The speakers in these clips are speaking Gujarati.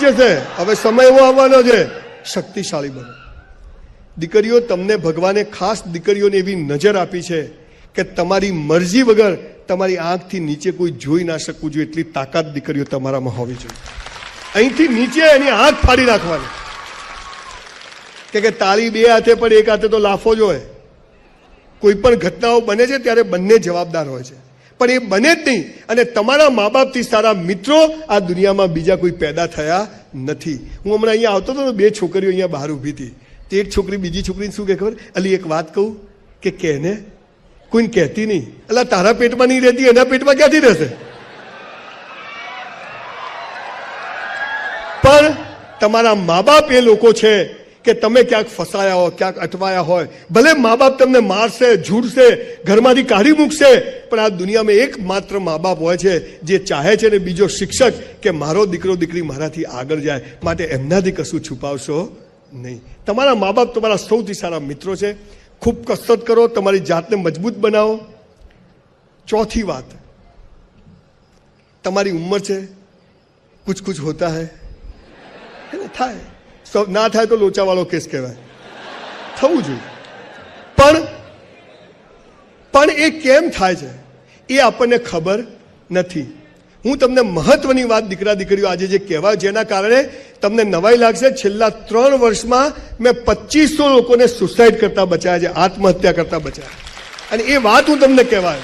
જશે હવે સમય એવો આવવાનો છે. શક્તિશાળી બનો. દીકરીઓ, તમને ભગવાને ખાસ દીકરીઓને એવી નજર આપી છે કે તમારી મરજી વગર તમારી આંખથી નીચે કોઈ જોઈ ના શકવું જોઈએ. એટલી તાકાત દીકરીઓ તમારામાં હોવી જોઈએ. અહીંથી નીચે એની આંખ ફાડી નાખવાની. કે તાળી બે હાથે પણ એક હાથે તો લાફો જ કોઈ પણ ઘટનાઓ બને છે ત્યારે બંને જવાબદાર હોય છે. પણ એ બને જ નહીં. અને તમારા મા બાપથી સારા મિત્રો આ દુનિયામાં બીજા કોઈ પેદા થયા નથી. હું હમણાં અહીંયા આવતો હતો બે છોકરીઓ અહીંયા બહાર ઊભી હતી. તે એક છોકરી, બીજી છોકરીને શું કહે ખબર? અલી, એક વાત કહું કે કહેને, કોઈને કહેતી નહીં. એટલે તારા પેટમાં નહીં રહેતી, એના પેટમાં ક્યાંથી રહેશે? પણ તમારા મા બાપ એ લોકો છે કે તમે ક્યાંક ફસાયા હો, ક્યાંક અટવાયા હોય. ભલે મા બાપ તમને મારશે ઝૂડશે ઘરમાંથી કાઢી મૂકશે, પણ આ દુનિયામાં એક માત્ર મા બાપ હોય છે, જે ચાહે છે ને બીજો શિક્ષક કે મારો દીકરો, દીકરી મારાથી આગળ જાય, માટે એમનાથી કશું છુપાવશો નહીં. તમારા મા બાપ તમારા સૌથી સારા મિત્રો છે. ખૂબ કસરત કરો, તમારી જાતને મજબૂત બનાવો. ચોથી વાત. તમારી ઉંમર છે. કુછ કુછ હોતા હે. થાય. સો- ના થાય તો લોચાવાળો કેસ કહેવાય. થવું જોઈએ. પણ પણ એ કેમ થાય છે? એ આપણને ખબર નથી. હું તમને મહત્વની વાત દીકરા દીકરીઓ આજે જે કહેવાય જેના કારણે તમને નવાઈ લાગશે. છેલ્લા ત્રણ વર્ષમાં મેં પચીસો લોકોને સુસાઇડ કરતા બચાયા છે, આત્મહત્યા કરતા બચાયા. અને એ વાત હું તમને કહેવાય.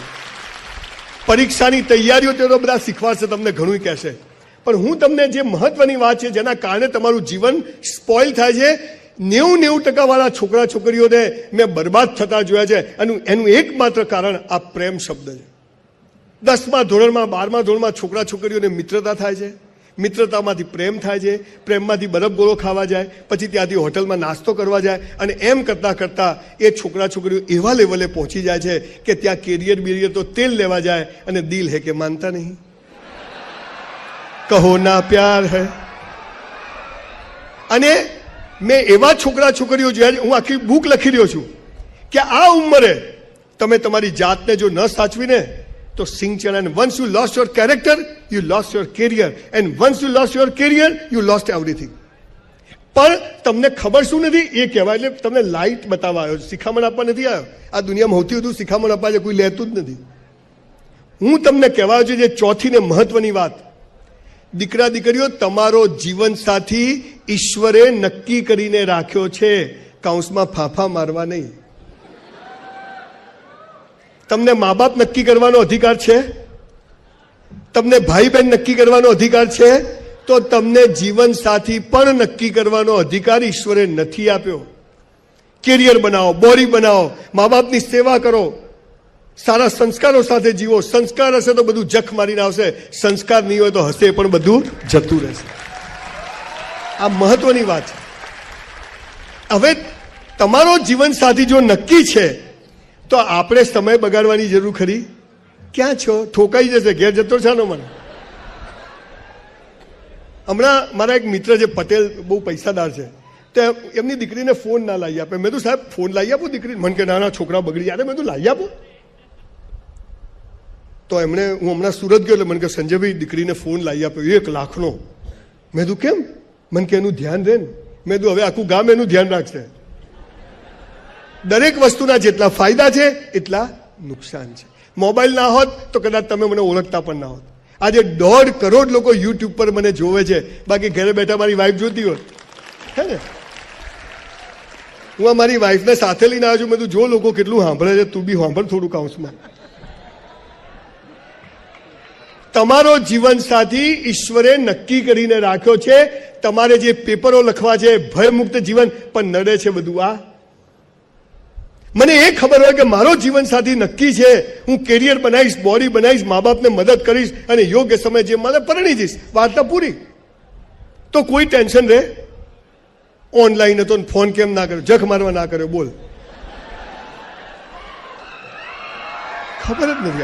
પરીક્ષાની તૈયારીઓ તે બધા શીખવાડશે, તમને ઘણું કહેશે. પણ હું તમને જે મહત્વની વાત છે, જેના કારણે તમારું જીવન સ્પોઇલ થાય છે નેવું નેવું ટકાવાળા છોકરા છોકરીઓને મેં બરબાદ થતા જોયા છે. અને એનું એકમાત્ર કારણ આ પ્રેમ શબ્દ છે. દસમા ધોરણમાં, બારમા ધોરણમાં છોકરા છોકરીઓને મિત્રતા થાય છે. મિત્રતામાંથી પ્રેમ થાય છે. પ્રેમમાંથી બરફ ગોળો ખાવા જાય. પછી ત્યાંથી હોટલમાં નાસ્તો કરવા જાય. અને એમ કરતાં કરતાં એ છોકરા છોકરીઓ એવા લેવલે પહોંચી જાય છે કે ત્યાં કેરિયર બેરિયર તો તેલ લેવા જાય અને દિલ હે કે માનતા નહીં. કહો ના પ્યાર હૈ. અને મેં એવા છોકરા છોકરીઓ જોયા હું આખી બુક લખી રહ્યો છું, કે આ ઉંમરે તમે તમારી જાતને જો ન સાચવીને, તો signature and once you lost your character you lost your career and once you lost your career you lost everything પણ તમને ખબર શું નથી? એ કહેવાય એટલે તમને લાઇટ બતાવવા આવ્યો. શિખામણ આપવા નથી આવ્યો. આ દુનિયામાં સૌથી વધુ શિખામણ આપવા કોઈ લેતું જ નથી. હું તમને કહેવા છું, જે ચોથી ને મહત્વની વાત દીકરા દીકરીઓ તમારો જીવન સાથી ઈશ્વરે નક્કી કરીને રાખ્યો છે. કૌંસમાં ફાફા મારવા નહીં. તમને મા બાપ નક્કી કરવાનો અધિકાર છે? તમને ભાઈ બહેન નક્કી કરવાનો અધિકાર છે? તો તમને જીવન સાથી પણ નક્કી કરવાનો અધિકાર ઈશ્વરે નથી આપ્યો. કેરિયર બનાવો બોરી બનાવો મા બાપની સેવા કરો. સારા સંસ્કારો સાથે જીવો. સંસ્કાર હશે તો બધું જખ મારીને આવશે. સંસ્કાર નહીં હોય તો હશે પણ બધું જતું રહેશે. આ મહત્વની વાત છે. હવે તમારો જીવન સાથી જો નક્કી છે, તો આપણે સમય બગાડવાની જરૂર ખરી? ક્યાં છો? ઠોકાઈ જશે. ઘેર જતો છાનો મને? હમણાં મારા એક મિત્ર છે, પટેલ, બહુ પૈસાદાર છે. તો એમની દીકરીને ફોન ના લાવી આપે. મેં તો સાહેબ, ફોન લાવી આપો દીકરી મને કે નાના છોકરા બગડી જાય. મેં તો લાવી આપો. તો એમણે, હું હમણાં સુરત ગયો એટલે મને કે સંજયભાઈ દીકરીને ફોન લાવી આપ્યો એક લાખનો. મેં કીધું, કેમ? મને કે એનું ધ્યાન રહે ને. મેં કીધું, હવે આખું ગામ એનું ધ્યાન રાખશે. દરેક વસ્તુના જેટલા ફાયદા છે, એટલા નુકસાન છે. મોબાઈલ ના હોત તો કદાચ તમે મને ઓળખતા પણ ના હોત. આજે દોઢ કરોડ લોકો યુટ્યુબ પર મને જોવે છે. બાકી ઘરે બેઠા મારી વાઈફ જોતી હોત. હે ને? હું મારી વાઈફને સાથે લઈને આવ્યો છું. મેં કીધું, જો લોકો કેટલું સાંભળે છે, તું બી સાંભળ થોડું કાઉન્સમાં તમારો જીવન સાથી ઈશ્વરે નક્કી કરીને રાખ્યો છે. તમારે જે પેપરો લખવા છે, ભયમુક્ત જીવન પણ નડે છે બધું, આ. મને એ ખબર હોય કે મારો જીવન સાથી નક્કી છે. હું કેરિયર બનાવીશ, બોડી બનાવીશ મા બાપને મદદ કરીશ અને યોગ્ય સમય જે મને પરણી જઈશ વાર્તા પૂરી. તો કોઈ ટેન્શન રહે ઓનલાઈન હતો ફોન કેમ ના કર્યો? જખ મારવા ના કર્યો? બોલ. ખબર જ નથી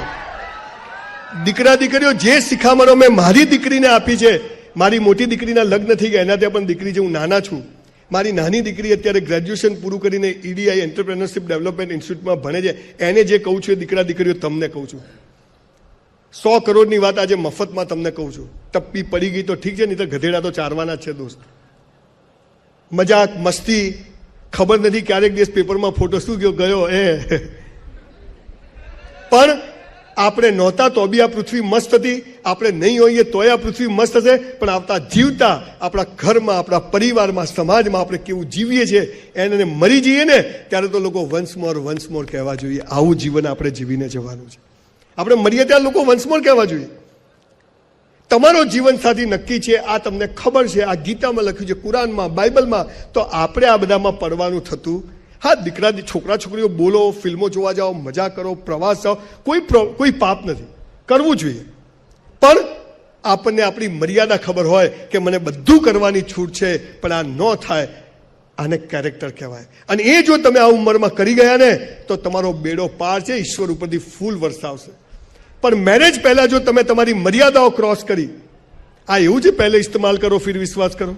દીકરા દીકરીઓ જે શિખામણો મેં મારી દીકરીને આપી છે, મારી મોટી દીકરીના લગ્ન થઈ ગયા, એનાથી પણ દીકરી જે હું નાના છું. મારી નાની દીકરી અત્યારે ગ્રેજ્યુએશન પૂરું કરીને ઈડીઆઈ એન્ટરપ્રેનરશિપ ડેવલપમેન્ટ ઇન્સ્ટિટ્યૂટમાં ભણે છે. એને જે કહું છું એ દીકરા દીકરીઓ તમને કહું છું. સો કરોડની વાત આજે મફતમાં તમને કહું છું. ટપ્પી પડી ગઈ તો ઠીક છે, નહીં તો ગધેડા તો ચારવાના જ છે દોસ્ત. મજાક, મસ્તી, ખબર નથી ક્યારેક દિવસ પેપરમાં ફોટો શું ગયો ગયો એ પણ આપણે નહોતા તો બી આ પૃથ્વી મસ્ત હતી. આપણે નહીં હોઈએ તોય આ પૃથ્વી મસ્ત હશે પણ આવતા જીવતા આપણા ઘરમાં, આપણા પરિવારમાં, સમાજમાં આપણે કેવું જીવીએ છીએ. એને મરી જઈએ ને, ત્યારે તો લોકો વંશમોર વંશમોર કહેવા જોઈએ. આવું જીવન આપણે જીવીને જવાનું છે. આપણે મરીએ ત્યારે લોકો વંશમોર કહેવા જોઈએ. તમારો જીવન સાથી નક્કી છે, આ તમને ખબર છે, આ ગીતામાં લખ્યું છે, કુરાનમાં, બાઇબલમાં, તો આપણે આ બધામાં પડવાનું થતું હા દીકરા છોકરા છોકરીઓ બોલો, ફિલ્મો જોવા જાઓ, મજા કરો, પ્રવાસ જાઓ, કોઈ કોઈ પાપ નથી. કરવું જોઈએ. પણ આપણને આપણી મર્યાદા ખબર હોય કે મને બધું કરવાની છૂટ છે, પણ આ ન થાય, આને કેરેક્ટર કહેવાય. અને એ જો તમે આ ઉંમરમાં કરી ગયા ને, તો તમારો બેડો પાર છે, ઈશ્વર ઉપરથી ફૂલ વરસાવશે. પણ મેરેજ પહેલાં જો તમે તમારી મર્યાદાઓ ક્રોસ કરી, આ એવું છે, પહેલે ઇસ્તેમાલ કરો, ફિર વિશ્વાસ કરો?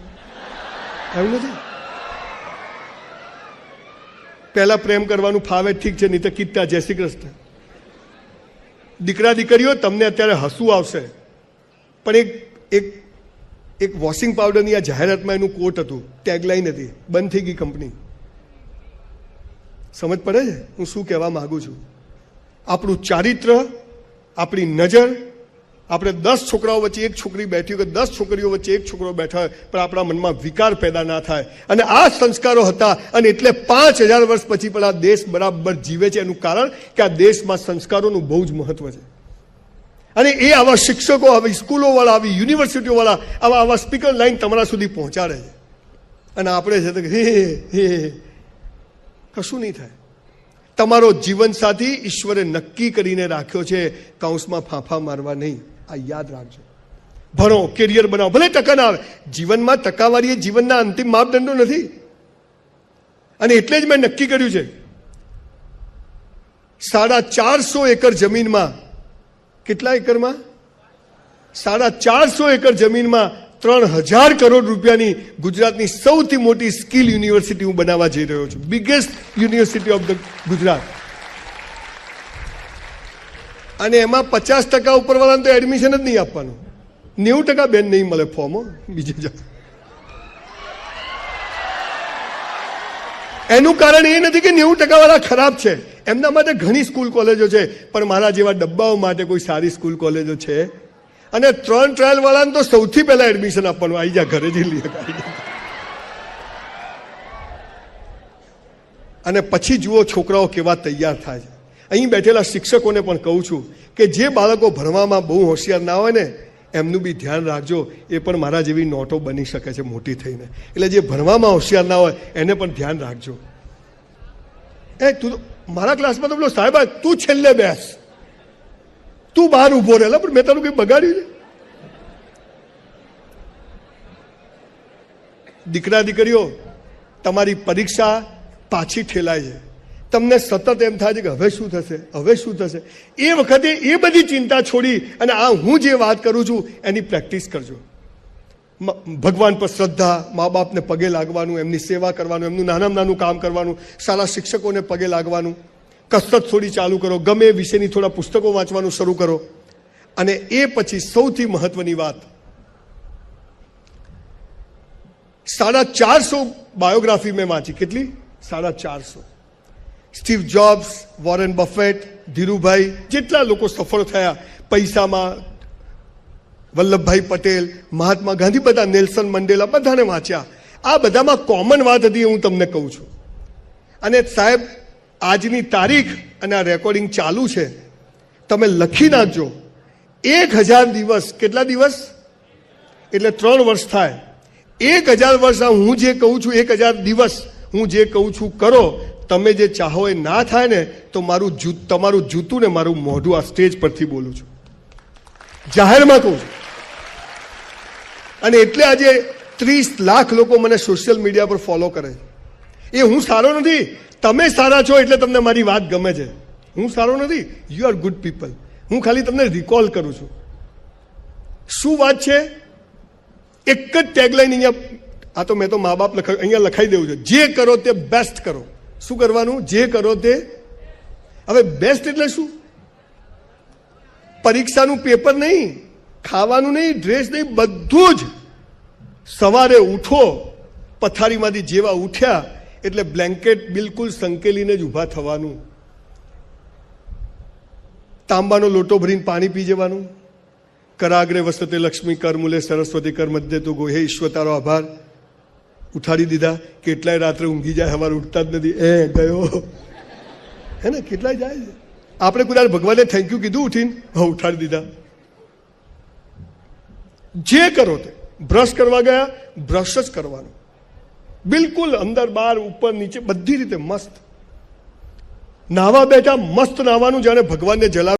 એવું નથી? પહેલા પ્રેમ કરવાનું ફાવે ઠીક છે, નહીં તો કીતા જય શ્રી કૃષ્ણ. દીકરા દીકરીઓ, તમને અત્યારે હસવું આવશે. પણ એક એક એક વોશિંગ પાવડરની આ જાહેરાતમાં એનું કોટ હતું ટેગલાઈન હતી, બંધ થઈ ગઈ કંપની સમજ પડે છે? હું શું કહેવા માગું છું? આપણું ચારિત્ર, આપણી નજર આપણે દસ છોકરાઓ વચ્ચે એક છોકરી બેઠી હોય કે દસ છોકરીઓ વચ્ચે એક છોકરો બેઠા હોય, પણ આપણા મનમાં વિકાર પેદા ના થાય. અને આ સંસ્કારો હતા, અને એટલે પાંચ હજાર વર્ષ પછી પણ આ દેશ બરાબર જીવે છે એનું કારણ કે આ દેશમાં સંસ્કારોનું બહુ જ મહત્વ છે. અને એ આવા શિક્ષકો, આવી સ્કૂલોવાળા, આવી યુનિવર્સિટીઓવાળા, આવા આવા સ્પીકર લાઈન તમારા સુધી પહોંચાડે છે. અને આપણે છે તો હે હે, કશું નહીં થાય. તમારો જીવનસાથી ઈશ્વરે નક્કી કરીને રાખ્યો છે, કૌંસમાં ફાંફા મારવા નહીં. આ યાદ રાખજો. ભણો કેરિયર બનાવો, ભલે ટકા ના આવે. જીવનમાં ટકાવારી એ જીવનના અંતિમ માપદંડો નથી. અને એટલે જ મેં નક્કી કર્યું છે. સાડા ચારસો એકર જમીનમાં, કેટલા એકરમાં? સાડા ચારસો એકર જમીનમાં ત્રણ હજાર કરોડ રૂપિયાની ગુજરાતની સૌથી મોટી સ્કિલ યુનિવર્સિટી હું બનાવવા જઈ રહ્યો છું. Biggest university of the Gujarat અને એમાં પચાસ ટકા ઉપરવાળાને તો એડમિશન જ નહીં આપવાનું. નેવું ટકા બેન નહીં મળે ફોર્મ બીજી એનું કારણ એ નથી કે નેવું ટકાવાળા ખરાબ છે. એમના માટે ઘણી સ્કૂલ કોલેજો છે, પણ મારા જેવા ડબ્બાઓ માટે કોઈ સારી સ્કૂલ કોલેજો છે. અને ત્રણ ટ્રાયલ વાળાને તો સૌથી પહેલા એડમિશન આપવાનું આવી જા ઘરે જઈ અને પછી જુઓ છોકરાઓ કેવા તૈયાર થાય છે. અહીં બેઠેલા શિક્ષકોને પણ કહું છું કે જે બાળકો ભણવામાં બહુ હોશિયાર ના હોય ને, એમનું બી ધ્યાન રાખજો. એ પણ મારા જેવી નોટો બની શકે છે મોટી થઈને. એટલે જે ભણવામાં હોશિયાર ના હોય, એને પણ ધ્યાન રાખજો. એ, તું મારા ક્લાસમાં તો બોલો, સાહેબ તું છેલ્લે બેસ. તું બહાર ઊભો રહેલા, પણ મેં તારું કંઈ બગાડ્યું છે? દીકરા દીકરીઓ તમારી પરીક્ષા પાછી ઠેલાય છે. તમને સતત એમ થાય છે કે હવે શું થશે? હવે શું થશે? એ વખતે એ બધી ચિંતા છોડી અને આ હું જે વાત કરું છું, એની પ્રેક્ટિસ કરજો. ભગવાન પર શ્રદ્ધા મા બાપને પગે લાગવાનું, એમની સેવા કરવાનું, એમનું નાનામાં નાનું કામ કરવાનું સારા શિક્ષકોને પગે લાગવાનું. કસરત થોડી ચાલુ કરો, ગમે એ વિષયની થોડા પુસ્તકો વાંચવાનું શરૂ કરો. અને એ પછી સૌથી મહત્વની વાત, સાડા ચારસો બાયોગ્રાફી મેં વાંચી. કેટલી? સાડા ચારસો. Steve Jobs Warren Buffett Dhirubhai જેટલા લોકો સફળ થયા, પૈસામાં વલ્લભભાઈ પટેલ, મહાત્મા ગાંધી, બધા નેલ્સન મંડેલા બધાને વાંચ્યા. આ બધામાં કોમન વાત હતી હું તમને કહું છું. અને સાહેબ, આજની તારીખ અને આ રેકોર્ડિંગ ચાલુ છે. તમે લખી નાખજો. એક હજાર દિવસ, કેટલા દિવસ? એટલે ત્રણ વર્ષ થાય. એક હજાર વર્ષ હું જે કહું છું, એક હજાર દિવસ હું જે કહું છું, કરો. તમે જે ચાહો એ ના થાય ને, તો મારું જૂ, તમારું જૂતું ને મારું મોઢું આ સ્ટેજ પરથી બોલું છું. જાહેરમાં કહું છું. અને એટલે આજે ત્રીસ લાખ લોકો મને સોશિયલ મીડિયા પર ફોલો કરે છે. એ હું સારો નથી. તમે સારા છો એટલે તમને મારી વાત ગમે છે. હું સારો નથી. યુ આર ગુડ પીપલ હું ખાલી તમને રિકોલ કરું છું. શું વાત છે? એક જ ટેગલાઇન અહીંયા, આ તો મેં તો મા બાપ લખ અહીંયા લખાઈ દેવું છે. જે કરો તે બેસ્ટ કરો. શું કરવાનું? જે કરો તે. હવે બેસ્ટ એટલે શું? પરીક્ષાનું પેપર નહીં, ખાવાનું નહીં ડ્રેસ નહીં, બધું જ સવારે ઉઠો, પથારીમાંથી જેવા ઉઠ્યા, એટલે બ્લેન્કેટ બિલકુલ સંકેલીને જ ઊભા થવાનું. તાંબાનો લોટો ભરીને પાણી પી જવાનું. કરાગ્રે વસતે લક્ષ્મી કર મૂલે સરસ્વતી કર મધ્ય તો ગોહે ઈશ્વર તારો આભાર. ઉઠાડી દીધા. કેટલાય રાત્રે ઊંઘી જાય સવારે ઉઠતા જ નથી. એ, ગયો. હે ને, કેટલાય જાય છે. આપણે કુદાર ભગવાને થેન્ક યુ કીધું ઉઠીને. હા, ઉઠાડી દીધા. જે કરો તે બ્રશ કરવા ગયા બ્રશ જ કરવાનું. બિલકુલ અંદર બહાર ઉપર, નીચે, બધી રીતે મસ્ત. નાવા બેઠા મસ્ત નાવાનું જાણે ભગવાનને જલા